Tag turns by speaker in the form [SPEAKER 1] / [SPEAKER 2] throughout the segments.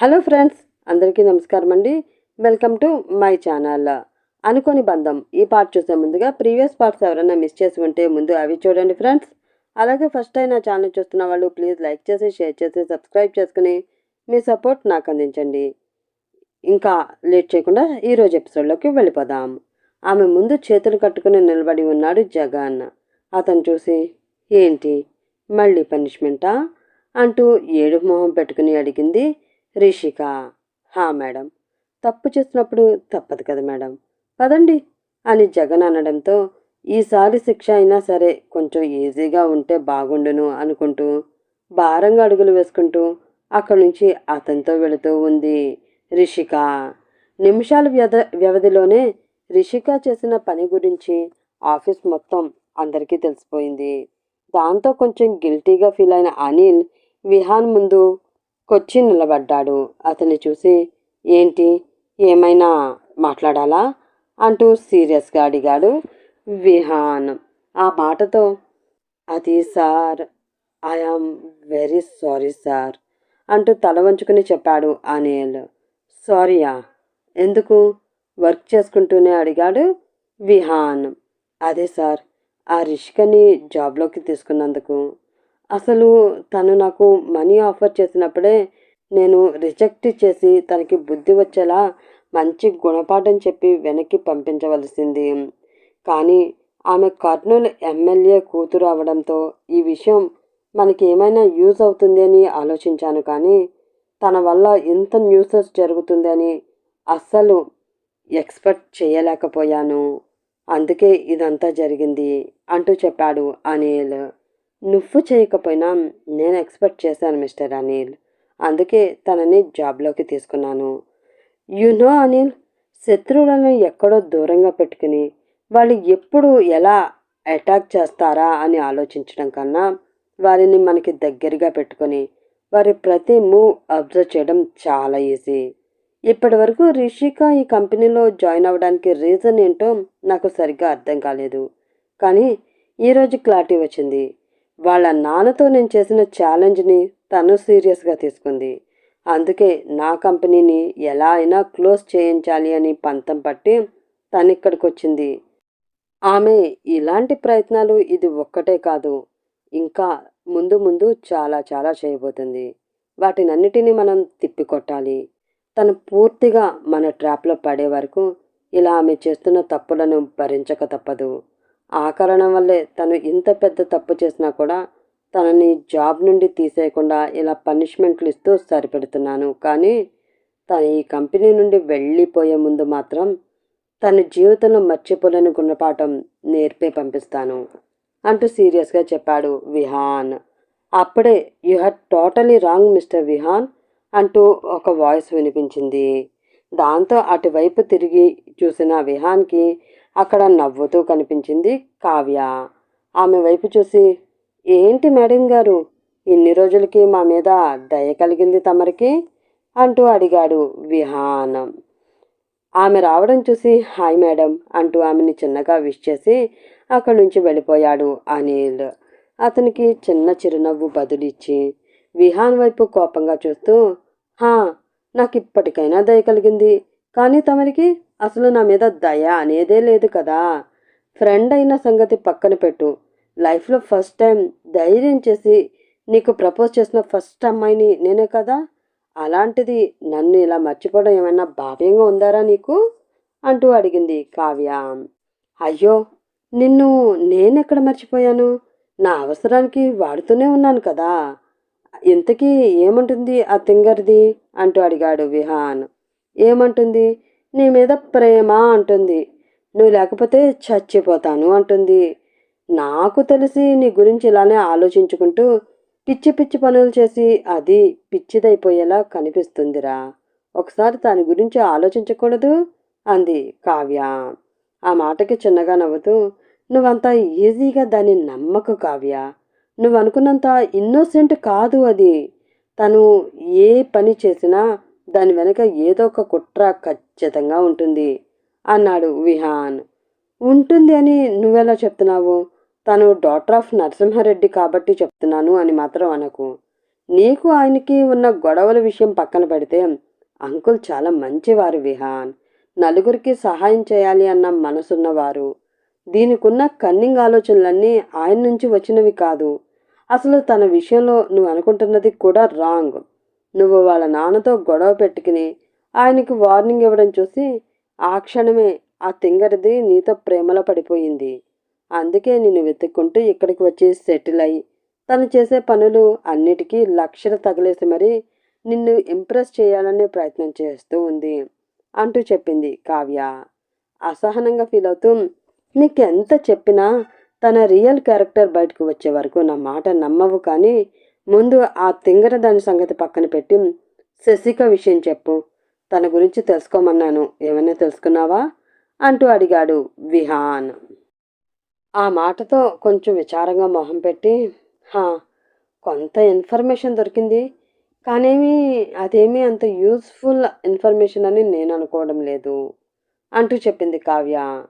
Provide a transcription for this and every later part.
[SPEAKER 1] Hello friends అందరికీ నమస్కారం అండి. Welcome to my channel. అనుకోని బంధం. ఈ పార్ట్ చూసే ముందుగా ప్రీవియస్ పార్ట్స్ ఎవరైనా మిస్ చేసి ఉంటే ముందు అవి చూడండి ఫ్రెండ్స్. అలాగే ఫస్ట్ టైం నా ఛానల్ చూస్తున్న వాళ్ళు ప్లీజ్ లైక్ చేసి షేర్ చేసి సబ్స్క్రైబ్ చేసుకుని మీ సపోర్ట్ నాకు అందించండి. ఇంకా లేట్ చేయకుండా ఈరోజు ఎపిసోడ్లోకి వెళ్ళిపోదాం. ఆమె ముందు చేతులు కట్టుకుని నిలబడి ఉన్నాడు జగన్. అతను చూసి ఏంటి? మళ్ళీ పనిష్మెంటా? అంటూ ఏడు మొహం పెట్టుకుని అడిగింది రిషిక. హా మేడం. తప్పు చేసినప్పుడు తప్పదు కదా మేడం. పదండి అని జగన్ అనడంతో ఈసారి శిక్ష అయినా సరే కొంచెం ఈజీగా ఉంటే బాగుండును అనుకుంటూ భారంగా అడుగులు వేసుకుంటూ అక్కడి నుంచి అతనితో వెళుతూ ఉంది రిషిక. నిమిషాల వ్యధ వ్యవధిలోనే రిషిక చేసిన పని గురించి ఆఫీస్ మొత్తం అందరికీ తెలిసిపోయింది. దాంతో కొంచెం గిల్టీగా ఫీల్ అయిన అనిల్ విహాన్ ముందు కొచ్చి నిలబడ్డాడు. అతన్ని చూసి ఏంటి? ఏమైనా మాట్లాడాలా? అంటూ సీరియస్గా అడిగాడు విహాన్. ఆ మాటతో అది sir I am very sorry sir అంటూ తల వంచుకుని చెప్పాడు అనిల్. సారీయా? ఎందుకు? వర్క్ చేసుకుంటూనే అడిగాడు విహాన్. అదే సార్ ఆ రిషికని జాబ్లోకి తీసుకున్నందుకు. అసలు తను నాకు మనీ ఆఫర్ చేసినప్పుడే నేను రిజెక్ట్ చేసి తనకి బుద్ధి వచ్చేలా మంచి గుణపాఠం చెప్పి వెనక్కి పంపించవలసింది. కానీ ఆమె కర్నూలు ఎమ్మెల్యే కూతురు అవడంతో ఈ విషయం మనకి ఏమైనా యూజ్ అవుతుంది అని ఆలోచించాను కానీ తన వల్ల ఇంత న్యూసెస్ జరుగుతుంది అని అస్సలు ఎక్స్పెక్ట్ చేయలేకపోయాను. అందుకే ఇదంతా జరిగింది అంటూ చెప్పాడు అనిల్. నువ్వు చేయకపోయినా నేను ఎక్స్పెక్ట్ చేశాను మిస్టర్ అనిల్. అందుకే తనని జాబ్లోకి తీసుకున్నాను. యు నో అనిల్ శత్రువులను ఎక్కడో దూరంగా పెట్టుకుని వాళ్ళు ఎప్పుడు ఎలా అటాక్ చేస్తారా అని ఆలోచించడం కన్నా వారిని మనకి దగ్గరగా పెట్టుకొని వారి ప్రతి మూవ్ అబ్జర్వ్ చేయడం చాలా ఈజీ. ఇప్పటి వరకు రిషిక ఈ కంపెనీలో జాయిన్ అవ్వడానికి రీజన్ ఏంటో నాకు సరిగ్గా అర్థం కాలేదు. కానీ ఈరోజు క్లారిటీ వచ్చింది. వాళ్ళ నాన్నతో నేను చేసిన ఛాలెంజ్ని తను సీరియస్గా తీసుకుంది. అందుకే నా కంపెనీని ఎలా అయినా క్లోజ్ చేయించాలి అని పంతం పట్టి తను ఇక్కడికి వచ్చింది ఆమె ఇలాంటి ప్రయత్నాలు ఇది ఒక్కటే కాదు ఇంకా ముందు ముందు చాలా చాలా చేయబోతుంది. వాటినన్నిటినీ మనం తిప్పికొట్టాలి. తను పూర్తిగా మన ట్రాప్లో పడే వరకు ఇలా ఆమె చేస్తున్న తప్పులను భరించక తప్పదు. ఆ కారణం వల్లే తను ఇంత పెద్ద తప్పు చేసినా కూడా తనని జాబ్ నుండి తీసేయకుండా ఇలా పనిష్మెంట్లు ఇస్తూ సరిపెడుతున్నాను. కానీ తను ఈ కంపెనీ నుండి వెళ్ళిపోయే ముందు మాత్రం తన జీవితంలో మర్చిపోలేని గుణపాఠం నేర్పే పంపిస్తాను అంటూ సీరియస్గా చెప్పాడు విహాన్. అప్పుడే you had totally wrong mister Vihaan అంటూ ఒక వాయిస్ వినిపించింది. దాంతో అటువైపు తిరిగి చూసిన విహాన్కి అక్కడ నవ్వుతూ కనిపించింది కావ్య. ఆమె వైపు చూసి ఏంటి మేడం గారు? ఇన్ని రోజులకి మా మీద దయ కలిగింది తమరికి? అంటూ అడిగాడు విహానం. ఆమె రావడం చూసి హాయ్ మేడం అంటూ ఆమెని చిన్నగా విష్ చేసి అక్కడి నుంచి వెళ్ళిపోయాడు అనిల్. అతనికి చిన్న చిరునవ్వు బదులిచ్చి విహాన్ వైపు కోపంగా చూస్తూ హా నాకు ఇప్పటికైనా దయ కలిగింది. కానీ తమరికి అసలు నా మీద దయ అనేదే లేదు కదా. ఫ్రెండ్ అయిన సంగతి పక్కన పెట్టు. లైఫ్లో ఫస్ట్ టైం ధైర్యం చేసి నీకు ప్రపోజ్ చేసిన ఫస్ట్ అమ్మాయిని నేనే కదా. అలాంటిది నన్ను ఇలా మర్చిపోవడం ఏమైనా భావ్యంగా ఉందారా నీకు? అంటూ అడిగింది కావ్య. అయ్యో నిన్ను నేనెక్కడ మర్చిపోయాను? నా అవసరానికి వాడుతూనే ఉన్నాను కదా. ఇంతకీ ఏమంటుంది ఆ తింగర్ది? అంటూ అడిగాడు విహాన్. ఏమంటుంది? నీ మీద ప్రేమ అంటుంది. నువ్వు లేకపోతే చచ్చిపోతాను అంటుంది. నాకు తెలిసి నీ గురించి ఇలానే ఆలోచించుకుంటూ పిచ్చి పిచ్చి పనులు చేసి అది పిచ్చిదైపోయేలా కనిపిస్తుందిరా. ఒకసారి దాని గురించి ఆలోచించకూడదు అంది కావ్య. ఆ మాటకి చిన్నగా నవ్వుతూ నువ్వంత ఈజీగా దాన్ని నమ్మకు కావ్య. నువ్వు అనుకున్నంత ఇన్నోసెంట్ కాదు అది. తను ఏ పని చేసినా దాని వెనక ఏదో ఒక కుట్ర ఖచ్చితంగా ఉంటుంది. అన్నాడు విహాన్. ఉంటుంది అని నువ్వెలా చెప్తున్నావు? తను డాక్టర్ ఆఫ్ నరసింహారెడ్డి కాబట్టి చెప్తున్నాను అని మాత్రం అనకు. నీకు ఆయనకి ఉన్న గొడవల విషయం పక్కన పెడితే అంకుల్ చాలా మంచివారు విహాన్. నలుగురికి సహాయం చేయాలి అన్న మనసున్నవారు. దీనికున్న కన్నింగ్ ఆలోచనలన్నీ ఆయన నుంచి వచ్చినవి కాదు. అసలు తన విషయంలో నువ్వు అనుకుంటున్నది కూడా రాంగ్. నువ్వు వాళ్ళ నాన్నతో గొడవ పెట్టుకుని ఆయనకి వార్నింగ్ ఇవ్వడం చూసి ఆ క్షణమే ఆ తింగరిది నీతో ప్రేమలో పడిపోయింది. అందుకే నిన్ను వెతుక్కుంటూ ఇక్కడికి వచ్చి సెటిల్ అయి తను చేసే పనులు అన్నిటికీ లక్షలు తగిలేసి మరి నిన్ను ఇంప్రెస్ చేయాలనే ప్రయత్నం చేస్తూ ఉంది అంటూ చెప్పింది కావ్య. అసహనంగా ఫీల్ అవుతూ నీకెంత చెప్పినా తన రియల్ క్యారెక్టర్ బయటకు వచ్చే వరకు నా మాట నమ్మవు కానీ ముందు ఆ తింగర దాని సంగతి పక్కన పెట్టి శశిక విషయం చెప్పు. తన గురించి తెలుసుకోమన్నాను. ఏమైనా తెలుసుకున్నావా? అంటూ అడిగాడు విహాన్. ఆ మాటతో కొంచెం విచారంగా మొహం పెట్టి హా కొంత ఇన్ఫర్మేషన్ దొరికింది. కానేమి అదేమీ అంత యూస్ఫుల్ ఇన్ఫర్మేషన్ అని నేను అనుకోవడం లేదు అంటూ చెప్పింది కావ్య.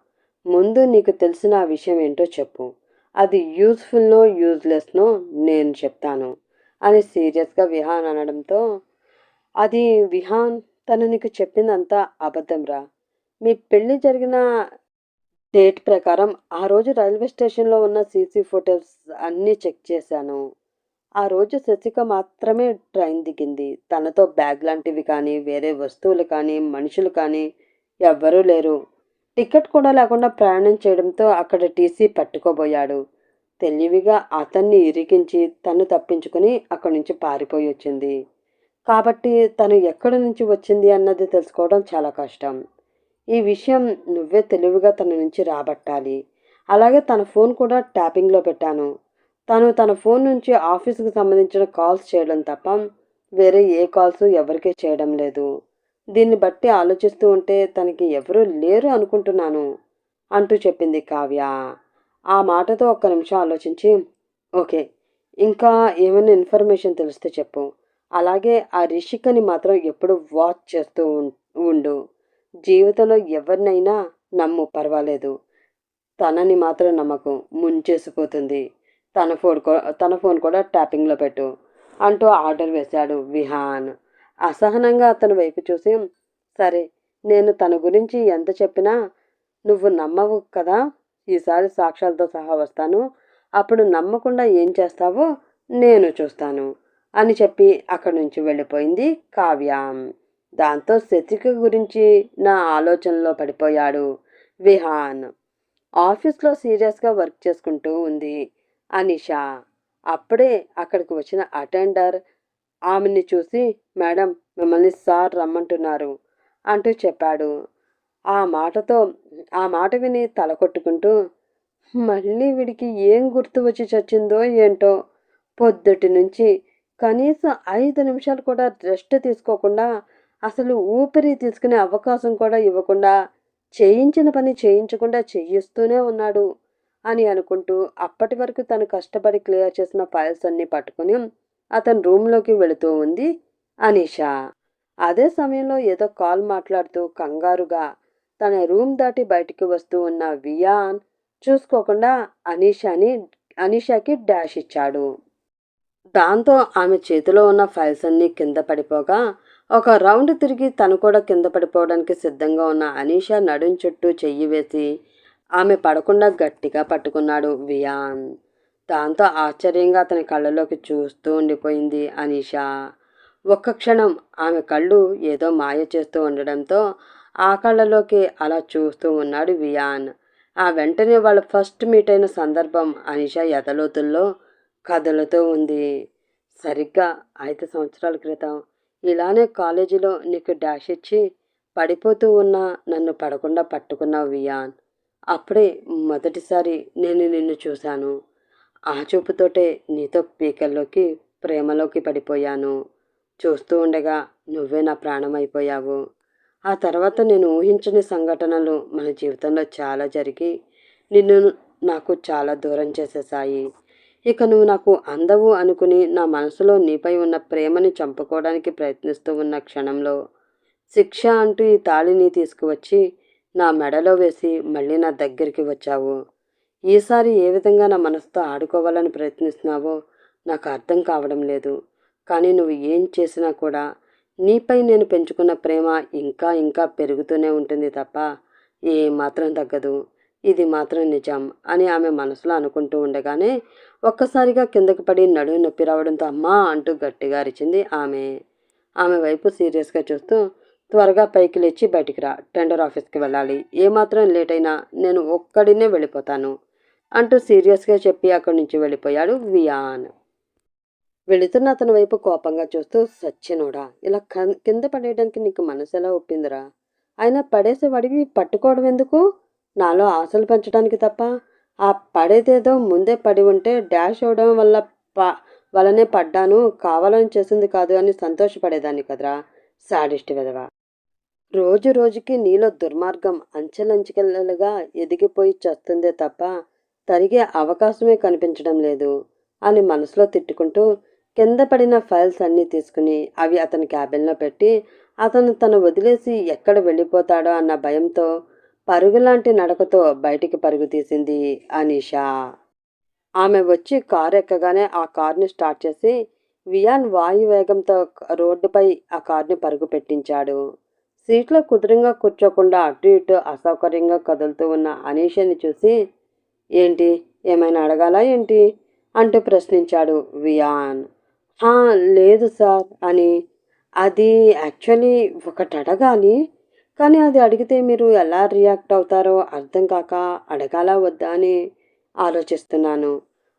[SPEAKER 1] ముందు నీకు తెలిసిన ఆ విషయం ఏంటో చెప్పు. అది యూస్ఫుల్నో యూజ్లెస్నో నేను చెప్తాను అని సీరియస్గా విహాన్ అనడంతో అది విహాన్ తను నీకు చెప్పిందంతా అబద్ధంరా మీ పెళ్ళి జరిగిన డేట్ ప్రకారం ఆ రోజు రైల్వే స్టేషన్లో ఉన్న సీసీ ఫోటోస్ అన్నీ చెక్ చేశాను. ఆ రోజు శశిక మాత్రమే ట్రైన్ దిగింది. తనతో బ్యాగ్ లాంటివి కానీ వేరే వస్తువులు కానీ మనుషులు కానీ ఎవ్వరూ లేరు. టికెట్ కూడా లేకుండా ప్రయాణం చేయడంతో అక్కడ టీసీ పట్టుకోబోయాడు. తెలివిగా అతన్ని ఇరికించి తను తప్పించుకుని అక్కడి నుంచి పారిపోయి వచ్చింది. కాబట్టి తను ఎక్కడి నుంచి వచ్చింది అన్నది తెలుసుకోవడం చాలా కష్టం. ఈ విషయం నువ్వే తెలివిగా తన నుంచి రాబట్టాలి. అలాగే తన ఫోన్ కూడా ట్యాపింగ్లో పెట్టాను. తను తన ఫోన్ నుంచి ఆఫీస్కి సంబంధించిన కాల్స్ చేయడం తప్ప వేరే ఏ కాల్స్ ఎవరికీ చేయడం లేదు. దీన్ని బట్టి ఆలోచిస్తూ ఉంటే తనకి ఎవరూ లేరు అనుకుంటున్నాను అంటూ చెప్పింది కావ్య. ఆ మాటతో ఒక్క నిమిషం ఆలోచించి ఓకే ఇంకా ఏమైనా ఇన్ఫర్మేషన్ తెలిస్తే చెప్పు. అలాగే ఆ రిషికని మాత్రం ఎప్పుడు వాచ్ చేస్తూ ఉండు. జీవితంలో ఎవరినైనా నమ్ము పర్వాలేదు. తనని మాత్రం నమ్మకు ముంచేసిపోతుంది. తన ఫోన్ తన ఫోన్ కూడా ట్యాపింగ్లో పెట్టు అంటూ ఆర్డర్ వేశాడు విహాన్. అసహనంగా అతని వైపు చూసి సరే నేను తన గురించి ఎంత చెప్పినా నువ్వు నమ్మవు కదా? ఈసారి సాక్ష్యాలతో సహా వస్తాను. అప్పుడు నమ్మకుండా ఏం చేస్తావో నేను చూస్తాను. అని చెప్పి అక్కడి నుంచి వెళ్ళిపోయింది కావ్య. దాంతో శతిక గురించి నా ఆలోచనలో పడిపోయాడు విహాన్. ఆఫీస్లో సీరియస్గా వర్క్ చేసుకుంటూ ఉంది అనిషా. అప్పుడే అక్కడికి వచ్చిన అటెండర్ ఆమెని చూసి మేడం మిమ్మల్ని సార్ రమ్మంటున్నారు అంటూ చెప్పాడు. ఆ మాటతో ఆ మాట విని తల కొట్టుకుంటూ మళ్ళీ వీడికి ఏం గుర్తు వచ్చి చచ్చిందో ఏంటో పొద్దుటి నుంచి కనీసం ఐదు నిమిషాలు కూడా రెస్ట్ తీసుకోకుండా అసలు ఊపిరి తీసుకునే అవకాశం కూడా ఇవ్వకుండా చేయించిన పని చేయించకుండా చేయిస్తూనే ఉన్నాడు అని అనుకుంటూ అప్పటి వరకు తను కష్టపడి క్లియర్ చేసిన ఫైల్స్ అన్నీ పట్టుకుని అతని రూమ్లోకి వెళుతూ ఉంది అనీషా. అదే సమయంలో ఏదో కాల్ మాట్లాడుతూ కంగారుగా తన రూమ్ దాటి బయటికి వస్తూ ఉన్న వియాన్ చూసుకోకుండా అనీషాని అనీషాకి డాష్ ఇచ్చాడు. దాంతో ఆమె చేతిలో ఉన్న ఫైల్స్ అన్నీ కింద పడిపోగా ఒక రౌండ్ తిరిగి తను కూడా కింద పడిపోవడానికి సిద్ధంగా ఉన్న అనీషా నడుం చుట్టూ చెయ్యి వేసి ఆమె పడకుండా గట్టిగా పట్టుకున్నాడు వియాన్. దాంతో ఆశ్చర్యంగా అతని కళ్ళలోకి చూస్తూ ఉండిపోయింది అనీష. ఒక్క క్షణం ఆమె కళ్ళు ఏదో మాయ చేస్తూ ఉండడంతో ఆ కళ్ళలోకి అలా చూస్తూ ఉన్నాడు వియాన్. ఆ వెంటనే వాళ్ళ ఫస్ట్ మీట్ అయిన సందర్భం అనీష ఎదలోతుల్లో కథలతో ఉంది. సరిగ్గా ఐదు సంవత్సరాల క్రితం ఇలానే కాలేజీలో నీకు డాష్ ఇచ్చి పడిపోతూ ఉన్న నన్ను పడకుండా పట్టుకున్నావు వియాన్. అప్పుడే మొదటిసారి నేను నిన్ను చూశాను. ఆ చూపుతోటే నీతో పీకల్లోకి ప్రేమలోకి పడిపోయాను. చూస్తూ ఉండగా నువ్వే నా ప్రాణం అయిపోయావు ఆ తర్వాత నేను ఊహించని సంఘటనలు మన జీవితంలో చాలా జరిగి నిన్ను నాకు చాలా దూరం చేసేసాయి ఇక నువ్వు నాకు అందవు అనుకుని నా మనసులో నీపై ఉన్న ప్రేమని చంపుకోవడానికి ప్రయత్నిస్తూ ఉన్న క్షణంలో శిక్ష అంటూ ఈ తాళిని తీసుకువచ్చి నా మెడలో వేసి మళ్ళీ నా దగ్గరికి వచ్చావు. ఈసారి ఏ విధంగా నా మనసుతో ఆడుకోవాలని ప్రయత్నిస్తున్నావో నాకు అర్థం కావడం లేదు. కానీ నువ్వు ఏం చేసినా కూడా నీపై నేను పెంచుకున్న ప్రేమ ఇంకా ఇంకా పెరుగుతూనే ఉంటుంది తప్ప ఏ మాత్రం తగ్గదు. ఇది మాత్రం నిజం అని ఆమె మనసులో అనుకుంటూ ఉండగానే ఒక్కసారిగా కిందకి పడి నడుము నొప్పి రావడంతో అమ్మా అంటూ గట్టిగా అరిచింది ఆమె. ఆమె వైపు సీరియస్గా చూస్తూ త్వరగా పైకి లేచి బయటికి రా టెండర్ ఆఫీస్కి వెళ్ళాలి. ఏమాత్రం లేట్ అయినా నేను ఒక్కడినే వెళ్ళిపోతాను అంటూ సీరియస్గా చెప్పి అక్కడి నుంచి వెళ్ళిపోయాడు వియాన్. వెళుతున్న అతని వైపు కోపంగా చూస్తూ సచ్చినోడా ఇలా కన్- కింద పడేయడానికి నీకు మనసు ఎలా ఒప్పిందిరా? అయినా పడేసే వాడివి పట్టుకోవడం ఎందుకు? నాలో ఆశలు పెంచడానికి తప్ప ఆ పడేదేదో ముందే పడి ఉంటే డాష్ అవడం వల్ల ప వలనే పడ్డాను. కావాలని చేసింది కాదు అని సంతోషపడేదాన్ని కదరా. సాడిస్ట్ విధవ. రోజు రోజుకి నీలో దుర్మార్గం అంచెలంచెలుగా ఎదిగిపోయి చస్తుందే తప్ప తరిగే అవకాశమే కనిపించడం లేదు అని మనసులో తిట్టుకుంటూ కింద పడిన ఫైల్స్ అన్నీ తీసుకుని అవి అతని క్యాబిన్లో పెట్టి అతను తను వదిలేసి ఎక్కడ వెళ్ళిపోతాడో అన్న భయంతో పరుగులాంటి నడకతో బయటికి పరుగు తీసింది అనీషా. ఆమె వచ్చి కారు ఎక్కగానే ఆ కార్ని స్టార్ట్ చేసి వియాన్ వాయువేగంతో రోడ్డుపై ఆ కారుని పరుగు పెట్టించాడు. సీట్లో కుదురుగా కూర్చోకుండా అటు ఇటు అసౌకర్యంగా కదులుతూ ఉన్న అనీషని చూసి ఏంటి? ఏమైనా అడగాలా ఏంటి? అంటూ ప్రశ్నించాడు వియాన్. లేదు సార్ అని. అది యాక్చువల్లీ ఒకటి అడగాలి కానీ అది అడిగితే మీరు ఎలా రియాక్ట్ అవుతారో అర్థం కాక అడగాలా వద్దా అని ఆలోచిస్తున్నాను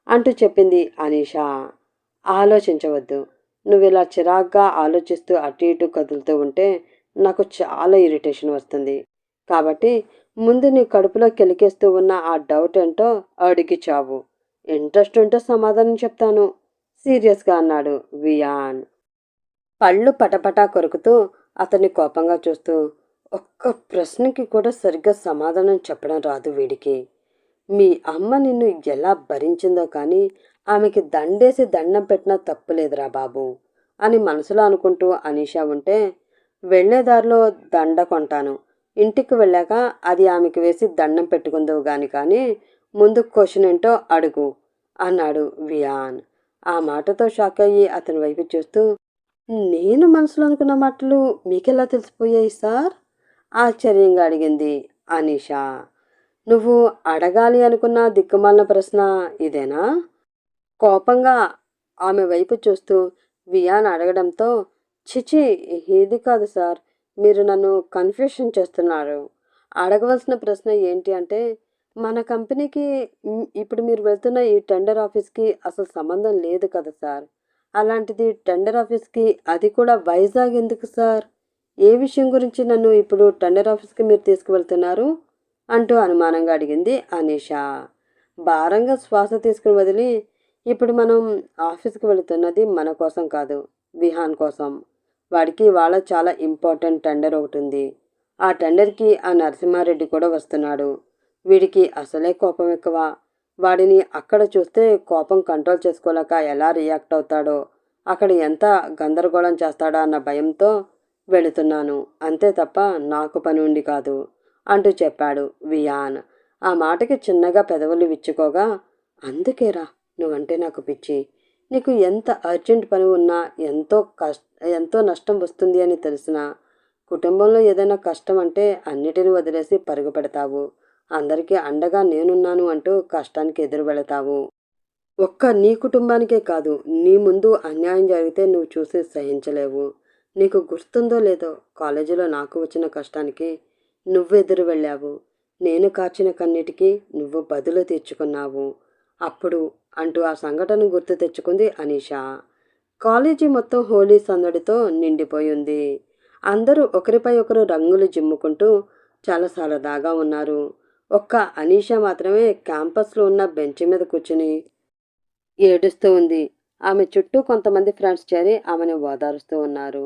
[SPEAKER 1] అంటూ చెప్పింది అనీషా. ఆలోచించవద్దు. నువ్వు ఇలా చిరాగ్గా ఆలోచిస్తూ అటు ఇటు కదులుతూ ఉంటే నాకు చాలా ఇరిటేషన్ వస్తుంది. కాబట్టి ముందు నీ కడుపులో కెలికేస్తూ ఉన్న ఆ డౌట్ ఏంటో అడిగి చావు. ఇంట్రెస్ట్ ఉంటే సమాధానం చెప్తాను సీరియస్గా అన్నాడు వియాన్. పళ్ళు పటపటా కొరుకుతూ అతన్ని కోపంగా చూస్తూ ఒక్క ప్రశ్నకి కూడా సరిగ్గా సమాధానం చెప్పడం రాదు వీడికి. మీ అమ్మ నిన్ను ఎలా భరించిందో కానీ ఆమెకి దండేసి దండం పెట్టినా తప్పులేదురా బాబు అని మనసులో అనుకుంటూ అనీషా ఉంటే వెళ్ళేదారిలో దండ కొంటాను. ఇంటికి వెళ్ళాక అది ఆమెకి వేసి దండం పెట్టుకుందో గాని కానీ ముందు క్వశ్చన్ ఏంటో అడుగు అన్నాడు వియాన్. ఆ మాటతో షాక్ అయ్యి అతని వైపు చూస్తూ నేను మనసులో అనుకున్న మాటలు మీకెలా తెలిసిపోయాయి సార్? ఆశ్చర్యంగా అడిగింది అనీషా. నువ్వు అడగాలి అనుకున్న దిక్కుమాలిన ప్రశ్న ఇదేనా? కోపంగా ఆమె వైపు చూస్తూ వియాన్ అడగడంతో చిచి ఇది కాదు సార్ మీరు నన్ను కన్ఫ్యూషన్ చేస్తున్నారు. అడగవలసిన ప్రశ్న ఏంటి అంటే మన కంపెనీకి ఇప్పుడు మీరు వెళ్తున్న ఈ టెండర్ ఆఫీస్కి అసలు సంబంధం లేదు కదా సార్. అలాంటిది టెండర్ ఆఫీస్కి అది కూడా వైజాగ్ ఎందుకు సార్? ఏ విషయం గురించి నన్ను ఇప్పుడు టెండర్ ఆఫీస్కి మీరు తీసుకువెళ్తున్నారు? అంటూ అనుమానంగా అడిగింది అనీష. భారంగా శ్వాస తీసుకుని వదిలి ఇప్పుడు మనం ఆఫీస్కి వెళుతున్నది మన కోసం కాదు విహాన్ కోసం. వాడికి వాళ్ళ చాలా ఇంపార్టెంట్ టెండర్ ఒకటి ఉంది. ఆ టెండర్కి ఆ నరసింహారెడ్డి కూడా వస్తున్నాడు. వీడికి అసలే కోపం ఎక్కువ. వాడిని అక్కడ చూస్తే కోపం కంట్రోల్ చేసుకోలేక ఎలా రియాక్ట్ అవుతాడో అక్కడ ఎంత గందరగోళం చేస్తాడా అన్న భయంతో వెళుతున్నాను. అంతే తప్ప నాకు పని ఉండి కాదు అంటూ చెప్పాడు వియాన్. ఆ మాటకి చిన్నగా పెదవులు విచ్చుకోగా అందుకేరా నువ్వంటే నాకు పిచ్చి. నీకు ఎంత అర్జెంట్ పని ఉన్నా ఎంతో కష్ట ఎంతో నష్టం వస్తుంది అని తెలిసినా కుటుంబంలో ఏదైనా కష్టం అంటే అన్నిటిని వదిలేసి పరుగు పెడతావు. అందరికీ అండగా నేనున్నాను అంటూ కష్టానికి ఎదురు వెళతావు. ఒక్క నీ కుటుంబానికే కాదు నీ ముందు అన్యాయం జరిగితే నువ్వు చూసి సహించలేవు. నీకు గుర్తుందో లేదో కాలేజీలో నాకు వచ్చిన కష్టానికి నువ్వు ఎదురు వెళ్ళావు. నేను కాచిన కన్నిటికీ నువ్వు బదులు తీర్చుకున్నావు. అప్పుడు అంటూ ఆ సంఘటన గుర్తు తెచ్చుకుంది అనీషా. కాలేజీ మొత్తం హోలీ సందడితో నిండిపోయింది. అందరూ ఒకరిపై ఒకరు రంగులు జిమ్ముకుంటూ చాలా సరదాగా ఉన్నారు. ఒక్క అనీషా మాత్రమే క్యాంపస్లో ఉన్న బెంచ్ మీద కూర్చుని ఏడుస్తూ ఉంది. ఆమె చుట్టూ కొంతమంది ఫ్రెండ్స్ చేరి ఆమెను ఓదారుస్తూ ఉన్నారు.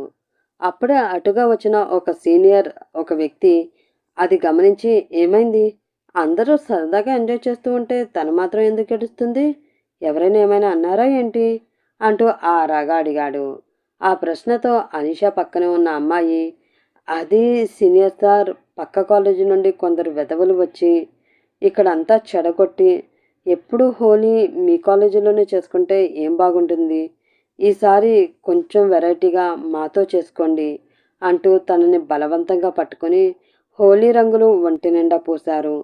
[SPEAKER 1] అప్పుడే అటుగా వచ్చిన ఒక సీనియర్ ఒక వ్యక్తి అది గమనించి ఏమైంది? అందరూ సరదాగా ఎంజాయ్ చేస్తూ ఉంటే తను మాత్రం ఎందుకు ఏడుస్తుంది? ఎవరైనా ఏమైనా అన్నారా ఏంటి? అంటూ ఆ రాగా అడిగాడు. ఆ ప్రశ్నతో అనిషా పక్కనే ఉన్న అమ్మాయి అది సీనియర్ సార్ పక్క కాలేజీ నుండి కొందరు వెధవలు వచ్చి ఇక్కడంతా చెడగొట్టి ఎప్పుడు హోలీ మీ కాలేజీలోనే చేసుకుంటే ఏం బాగుంటుంది? ఈసారి కొంచెం వెరైటీగా మాతో చేసుకోండి అంటూ తనని బలవంతంగా పట్టుకొని హోలీ రంగులు ఒంటి నిండా పూశారు.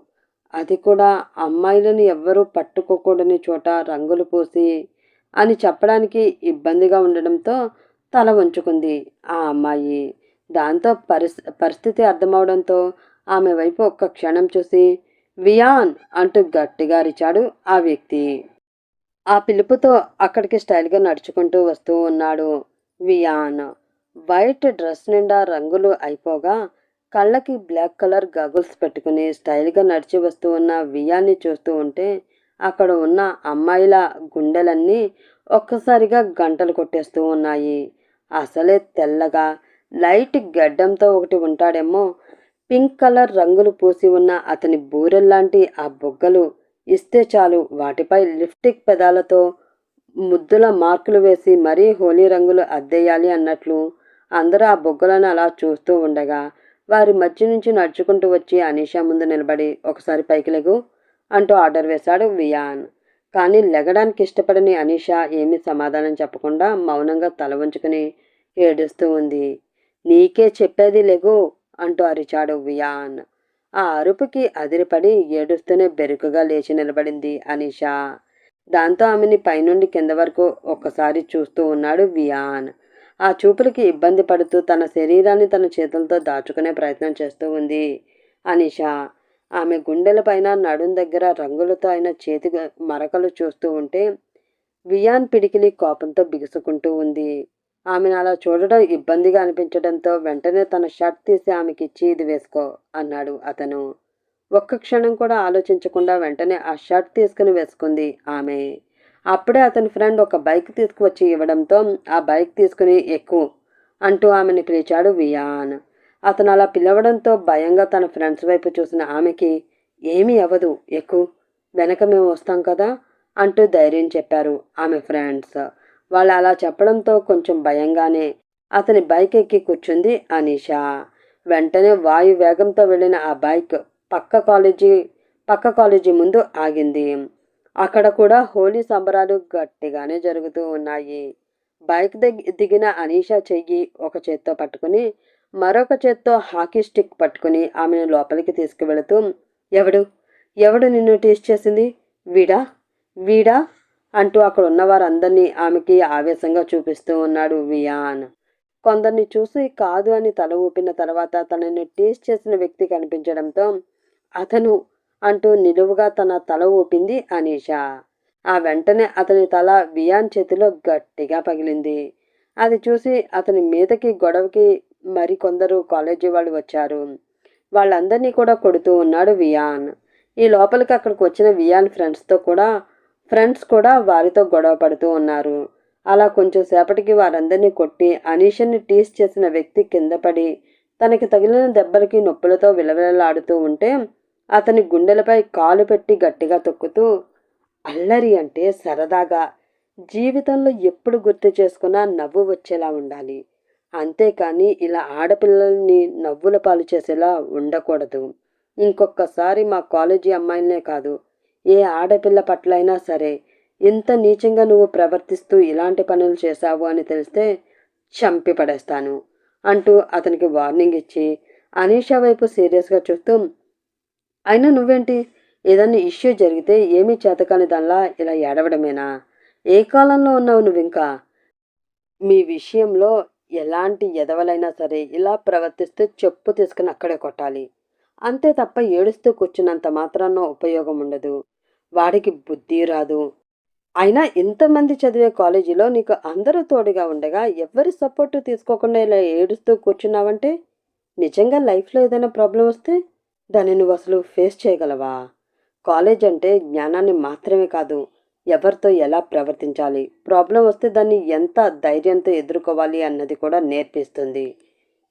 [SPEAKER 1] అది కూడా అమ్మాయిలను ఎవ్వరూ పట్టుకోకూడని చోట రంగులు పూసి అని చెప్పడానికి ఇబ్బందిగా ఉండడంతో తల వంచుకుంది ఆ అమ్మాయి. దాంతో పరిస్ పరిస్థితి అర్థమవడంతో ఆమె వైపు ఒక్క క్షణం చూసి వియాన్ అంటూ గట్టిగా అరిచాడు ఆ వ్యక్తి. ఆ పిలుపుతో అక్కడికి స్టైల్గా నడుచుకుంటూ వస్తూ ఉన్నాడు వియాన్. వైట్ డ్రెస్ నిండా రంగులు అయిపోగా కళ్ళకి బ్లాక్ కలర్ గగుల్స్ పెట్టుకుని స్టైల్గా నడిచి వస్తూ ఉన్న వియాన్ని చూస్తూ ఉంటే అక్కడ ఉన్న అమ్మాయిల గుండెలన్నీ ఒక్కసారిగా గంటలు కొట్టేస్తూ ఉన్నాయి. అసలే తెల్లగా లైట్ గడ్డంతో ఒకటి ఉంటాడేమో పింక్ కలర్ రంగులు పూసి ఉన్న అతని బూరెల్లాంటి ఆ బొగ్గలు ఇస్తే చాలు. వాటిపై లిప్స్టిక్ పెదాలతో ముద్దుల మార్కులు వేసి మరీ హోలీ రంగులు అద్దేయాలి అన్నట్లు అందరూ ఆ బొగ్గలను అలా చూస్తూ ఉండగా వారి మధ్య నుంచి నడుచుకుంటూ వచ్చి అనీషా ముందు నిలబడి ఒకసారి పైకి లెగు అంటూ ఆర్డర్ వేశాడు వియాన్. కానీ లెగడానికి ఇష్టపడని అనీషా ఏమీ సమాధానం చెప్పకుండా మౌనంగా తల వంచుకుని ఏడుస్తూ ఉంది. నీకే చెప్పేది లెగు అంటూ అరిచాడు వియాన్. ఆ అరుపుకి అదిరిపడి ఏడుస్తూనే బెరుకుగా లేచి నిలబడింది అనీషా. దాంతో ఆమెని పైనుండి కింద వరకు ఒక్కసారి చూస్తూ ఉన్నాడు వియాన్. ఆ చూపులకి ఇబ్బంది పడుతూ తన శరీరాన్ని తన చేతులతో దాచుకునే ప్రయత్నం చేస్తూ ఉంది అనిషా. ఆమె గుండెల పైన నడుం దగ్గర రంగులతో అయిన చేతి మరకలు చూస్తూ ఉంటే వియాన్ పిడికిలి కోపంతో బిగుసుకుంటూ ఉంది. ఆమెను అలా చూడడం ఇబ్బందిగా అనిపించడంతో వెంటనే తన షర్ట్ తీసి ఆమెకిచ్చి ఇది వేసుకో అన్నాడు అతను. ఒక్క క్షణం కూడా ఆలోచించకుండా వెంటనే ఆ షర్ట్ తీసుకుని వేసుకుంది ఆమె. అప్పుడే అతని ఫ్రెండ్ ఒక బైక్ తీసుకువచ్చి ఇవ్వడంతో ఆ బైక్ తీసుకుని ఎక్కు అంటూ ఆమెను పిలిచాడు వియాన్. అతను అలా పిలవడంతో భయంగా తన ఫ్రెండ్స్ వైపు చూసిన ఆమెకి ఏమీ అవ్వదు ఎక్కు వెనక మేము వస్తాం కదా అంటూ ధైర్యం చెప్పారు ఆమె ఫ్రెండ్స్. వాళ్ళు అలా చెప్పడంతో కొంచెం భయంగానే అతని బైక్ ఎక్కి కూర్చుంది అనీషా. వెంటనే వాయు వేగంతో వెళ్ళిన ఆ బైక్ పక్క కాలేజీ పక్క కాలేజీ ముందు ఆగింది. అక్కడ కూడా హోలీ సంబరాలు గట్టిగానే జరుగుతూ ఉన్నాయి. బైక్ దగ్గ దిగిన అనీషా చెయ్యి ఒక చేత్తో పట్టుకుని మరొక చేత్తో హాకీ స్టిక్ పట్టుకుని ఆమెను లోపలికి తీసుకువెళుతూ ఎవడు? ఎవడు నిన్ను టేస్ట్ చేసింది? వీడా? వీడా? అంటూ అక్కడ ఉన్న వారందరినీ ఆమెకి ఆవేశంగా చూపిస్తూ ఉన్నాడు వియాన్. కొందరిని చూసి కాదు అని తల ఊపిన తర్వాత తనని టేస్ట్ చేసిన వ్యక్తి కనిపించడంతో అతను అంటూ నిలువుగా తన తల ఊపింది అనీషా. ఆ వెంటనే అతని తల వియాన్ చేతిలో గట్టిగా పగిలింది. అది చూసి అతని మీదకి గొడవకి మరికొందరు కాలేజీ వాళ్ళు వచ్చారు. వాళ్ళందరినీ కూడా కొడుతూ ఉన్నాడు వియాన్. ఈ లోపలికి అక్కడికి వచ్చిన వియాన్ ఫ్రెండ్స్తో కూడా ఫ్రెండ్స్ కూడా వారితో గొడవ పడుతూ ఉన్నారు. అలా కొంచెం సేపటికి వారందరినీ కొట్టి అనీషని టీస్ చేసిన వ్యక్తి కింద పడి తనకి తగిలిన దెబ్బలకి నొప్పులతో విలవిలలాడుతూ ఉంటే అతని గుండెలపై కాలు పెట్టి గట్టిగా తొక్కుతూ అల్లరి అంటే సరదాగా. జీవితంలో ఎప్పుడు గుర్తు చేసుకున్నా నవ్వు వచ్చేలా ఉండాలి. అంతేకాని ఇలా ఆడపిల్లల్ని నవ్వుల పాలు చేసేలా ఉండకూడదు. ఇంకొకసారి మా కాలేజీ అమ్మాయిలనే కాదు ఏ ఆడపిల్ల పట్లైనా సరే ఇంత నీచంగా నువ్వు ప్రవర్తిస్తూ ఇలాంటి పనులు చేశావు అని తెలిస్తే చంపి పడేస్తాను అంటూ అతనికి వార్నింగ్ ఇచ్చి అనీషా వైపు సీరియస్గా చూస్తూ అయినా నువ్వేంటి? ఏదన్నా ఇష్యూ జరిగితే ఏమీ చేతకాని దానిలా ఇలా ఏడవడమేనా? ఏ కాలంలో ఉన్నావు నువ్వు ఇంకా మీ విషయంలో ఎలాంటి ఎదవలైనా సరే ఇలా ప్రవర్తిస్తే చెప్పు తీసుకుని అక్కడే కొట్టాలి. అంతే తప్ప ఏడుస్తూ కూర్చున్నంత మాత్రాన ఉపయోగం ఉండదు వాడికి బుద్ధి రాదు. అయినా ఇంతమంది చదివే కాలేజీలో నీకు అందరూ తోడుగా ఉండగా ఎవరి సపోర్టు తీసుకోకుండా ఇలా ఏడుస్తూ కూర్చున్నావంటే? నిజంగా లైఫ్లో ఏదైనా ప్రాబ్లం వస్తే దాన్ని నువ్వు అసలు ఫేస్ చేయగలవా? కాలేజ్ అంటే జ్ఞానాన్ని మాత్రమే కాదు ఎవరితో ఎలా ప్రవర్తించాలి ప్రాబ్లం వస్తే దాన్ని ఎంత ధైర్యంతో ఎదుర్కోవాలి అన్నది కూడా నేర్పిస్తుంది.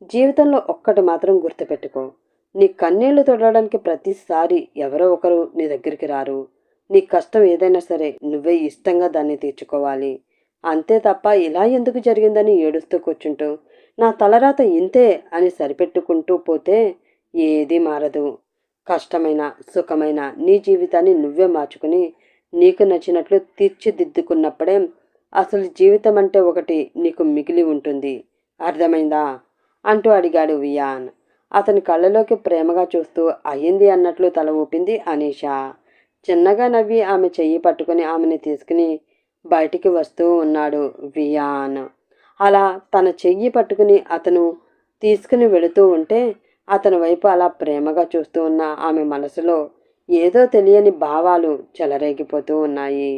[SPEAKER 1] జీవితంలో ఒక్కటి మాత్రం గుర్తుపెట్టుకో నీ కన్నీళ్ళు తొడడానికి ప్రతిసారి ఎవరో ఒకరు నీ దగ్గరికి రారు. నీ కష్టం ఏదైనా సరే నువ్వే ఇష్టంగా దాన్ని తీర్చుకోవాలి. అంతే తప్ప ఇలా ఎందుకు జరిగిందని ఏడుస్తూ కూర్చుంటూ నా తలరాత ఇంతే అని సరిపెట్టుకుంటూ పోతే ఏదీ మారదు. కష్టమైన సుఖమైన నీ జీవితాన్ని నువ్వే మార్చుకుని నీకు నచ్చినట్లు తీర్చిదిద్దుకున్నప్పుడే అసలు జీవితం అంటే ఒకటి నీకు మిగిలి ఉంటుంది. అర్థమైందా? అంటూ అడిగాడు వియాన్. అతని కళ్ళలోకి ప్రేమగా చూస్తూ అయ్యింది అన్నట్లు తల ఊపింది అనీషా. చిన్నగా నవ్వి ఆమె చెయ్యి పట్టుకుని ఆమెని తీసుకుని బయటికి వస్తూ ఉన్నాడు వియాన్. అలా తన చెయ్యి పట్టుకుని అతను తీసుకుని వెళుతూ ఉంటే అతని వైపు అలా ప్రేమగా చూస్తూ ఉన్న ఆమె మనసులో ఏదో తెలియని భావాలు చెలరేగిపోతూ ఉన్నాయి.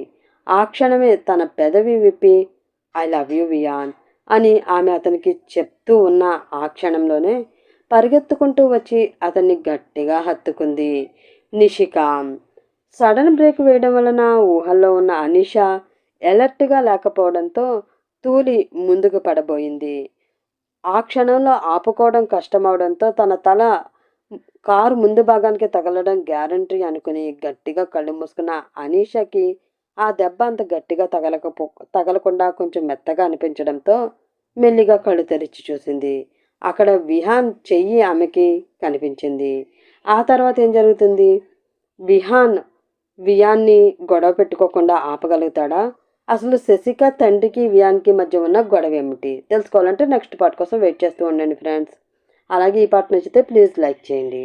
[SPEAKER 1] ఆ క్షణమే తన పెదవి విప్పి ఐ లవ్ యూ వియాన్ అని ఆమె అతనికి చెప్తూ ఉన్న ఆ క్షణంలోనే పరిగెత్తుకుంటూ వచ్చి అతన్ని గట్టిగా హత్తుకుంది నిషిక. సడన్ బ్రేక్ వేయడం వలన ఊహల్లో ఉన్న అనిష ఎలర్ట్గా లేకపోవడంతో తూలి ముందుకు పడబోయింది. ఆ క్షణంలో ఆపుకోవడం కష్టమవడంతో తన తల కారు ముందు భాగానికి తగలడం గ్యారంటీ అనుకుని గట్టిగా కళ్ళు మూసుకున్న అనీషకి ఆ దెబ్బ అంత గట్టిగా తగలకపో తగలకుండా కొంచెం మెత్తగా అనిపించడంతో మెల్లిగా కళ్ళు తెరిచి చూసింది. అక్కడ విహాన్ చెయ్యి ఆమెకి కనిపించింది. ఆ తర్వాత ఏం జరుగుతుంది? విహాన్ వియాన్ని గొడవ పెట్టుకోకుండా ఆపగలుగుతాడా? అసలు శశిక తండ్రికి వియాన్కి మధ్య ఉన్న గొడవ ఏమిటి తెలుసుకోవాలంటే నెక్స్ట్ పార్ట్ కోసం వెయిట్ చేస్తూ ఉండండి ఫ్రెండ్స్. అలాగే ఈ పార్ట్ నచ్చితే ప్లీజ్ లైక్ చేయండి.